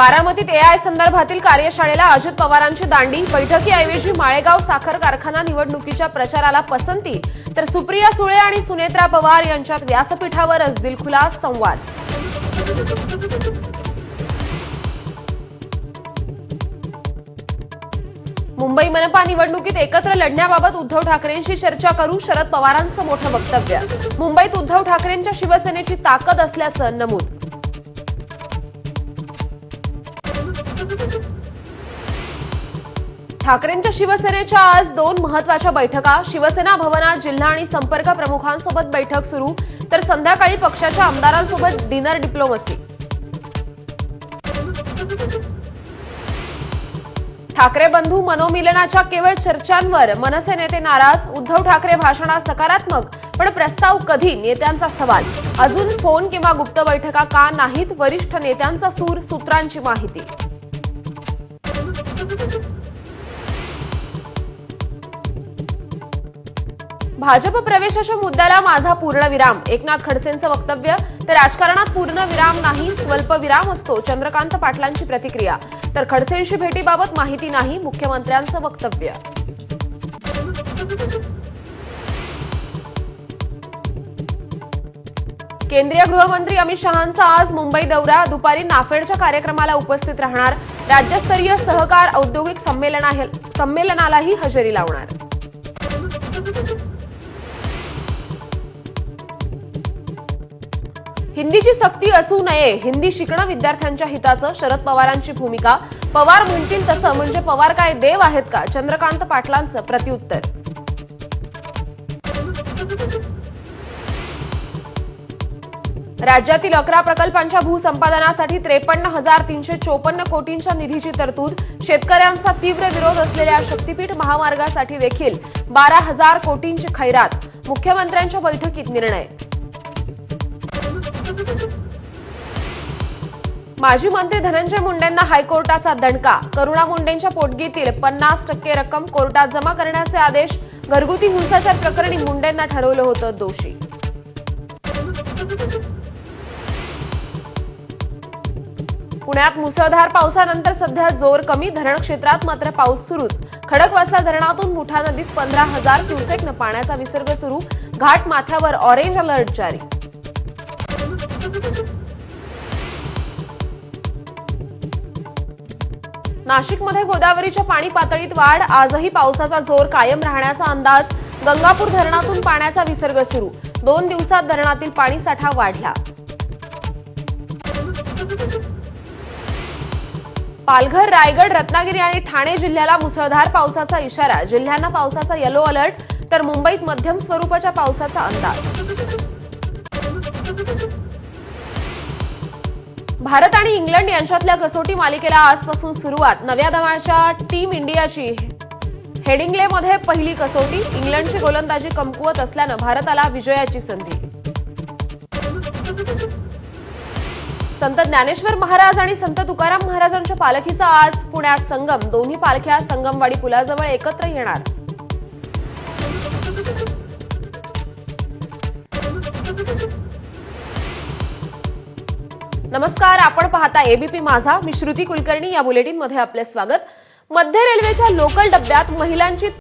बारामतीत एआय संदर्भातील कार्यशाळेला अजित पवारांची दांडी. बैठकीऐवजी माळेगाव साखर कारखाना निवडणुकीच्या प्रचाराला पसंती. तर सुप्रिया सुळे आणि सुनेत्रा पवार यांच्यात व्यासपीठावरच दिलखुलास संवाद. मुंबई मनपा निवडणुकीत एकत्र लढण्याबाबत उद्धव ठाकरेंशी चर्चा करू शरद पवारांचं मोठं वक्तव्य. मुंबईत उद्धव ठाकरेंच्या शिवसेनेची ताकद असल्याचं नमूद. ठाकरेंच्या शिवसेनेच्या आज दोन महत्त्वाच्या बैठका. शिवसेना भवनात जिल्हा आणि संपर्क प्रमुखांसोबत बैठक सुरू. तर संध्याकाळी पक्षाच्या आमदारांसोबत डिनर डिप्लोमसी. ठाकरे बंधू मनोमिलनाच्या केवळ चर्चांवर मनसे नेते नाराज. उद्धव ठाकरे भाषणात सकारात्मक पण प्रस्ताव कधी? नेत्यांचा सवाल. अजून फोन किंवा गुप्त बैठका का नाहीत? वरिष्ठ नेत्यांचा सूर सूत्रांची माहिती. भाजप प्रवेशाच्या मुद्द्याला माझा पूर्णविराम एकनाथ खडसेंचं वक्तव्य तर राजकारणात पूर्णविराम नाही स्वल्पविराम असतो चंद्रकांत पाटलांची प्रतिक्रिया. तर खडसेंशी भेटीबाबत माहिती नाही मुख्यमंत्र्यांचं वक्तव्य. केंद्रीय गृहमंत्री अमित शहांचा आज मुंबई दौरा. दुपारी नाफेडच्या कार्यक्रमाला उपस्थित राहणार. राज्यस्तरीय सहकार औद्योगिक संमेलनालाही हजेरी लावणार. हिंदीची सक्ती असू नये. हिंदी शिकणं विद्यार्थ्यांच्या हिताचं शरद पवारांची भूमिका. पवार म्हणतील तसं म्हणजे पवार काय देव आहेत का? चंद्रकांत पाटलांचं प्रत्युत्तर. राज्यातील अकरा प्रकल्पांच्या भूसंपादनासाठी त्रेपन्न हजार तीनशे चोपन्न कोटींच्या निधीची तरतूद. शेतकऱ्यांचा तीव्र विरोध असलेल्या शक्तीपीठ महामार्गासाठी देखील बारा हजार कोटींची खैरात. मुख्यमंत्र्यांच्या बैठकीत निर्णय. माजी मंत्री धनंजय मुंडेंना हायकोर्टाचा दणका. करुणा मुंडेंच्या पोटगीतील पन्नास टक्के रक्कम कोर्टात जमा करण्याचे आदेश घरगुती हिंसाचार प्रकरणी मुंडेंना ठरवलं होतं दोषी. पुण्यात मुसळधार पावसानंतर सध्या जोर कमी. धरण क्षेत्रात मात्र पाऊस सुरूच. खडकवासला धरणातून मुठा नदीत पंधरा हजार क्युसेकनं पाण्याचा विसर्ग सुरू. घाट माथ्यावर ऑरेंज अलर्ट जारी. नाशिकमध्ये गोदावरीच्या पाणी पातळीत वाढ. आजही पावसाचा जोर कायम राहण्याचा अंदाज. गंगापूर धरणातून पाण्याचा विसर्ग सुरू. दोन दिवसात धरणातील पाणीसाठा वाढला. पालघर रायगड रत्नागिरी आणि ठाणे जिल्ह्याला मुसळधार पावसाचा इशारा. जिल्ह्यांना पावसाचा येलो अलर्ट तर मुंबईत मध्यम स्वरूपाच्या पावसाचा अंदाज. भारत आणि इंग्लंड यांच्यातल्या कसोटी मालिकेला आजपासून सुरुवात. नव्या दमाच्या टीम इंडियाची हेडिंग्लेमध्ये पहिली कसोटी. इंग्लंडची गोलंदाजी कमकुवत असल्यानं भारताला विजयाची संधी. संत ज्ञानेश्वर महाराज आणि संत तुकाराम महाराजांच्या पालखीचा आज पुण्यात संगम. दोन्ही पालख्या संगमवाडी पुलाजवळ एकत्र येणार. नमस्कार आपण पाहता एबीपी माझा. मी श्रुती कुलकर्णी या बुलेटिनमध्ये आपले स्वागत. मध्य रेल्वेच्या लोकल डब्यात महिलांची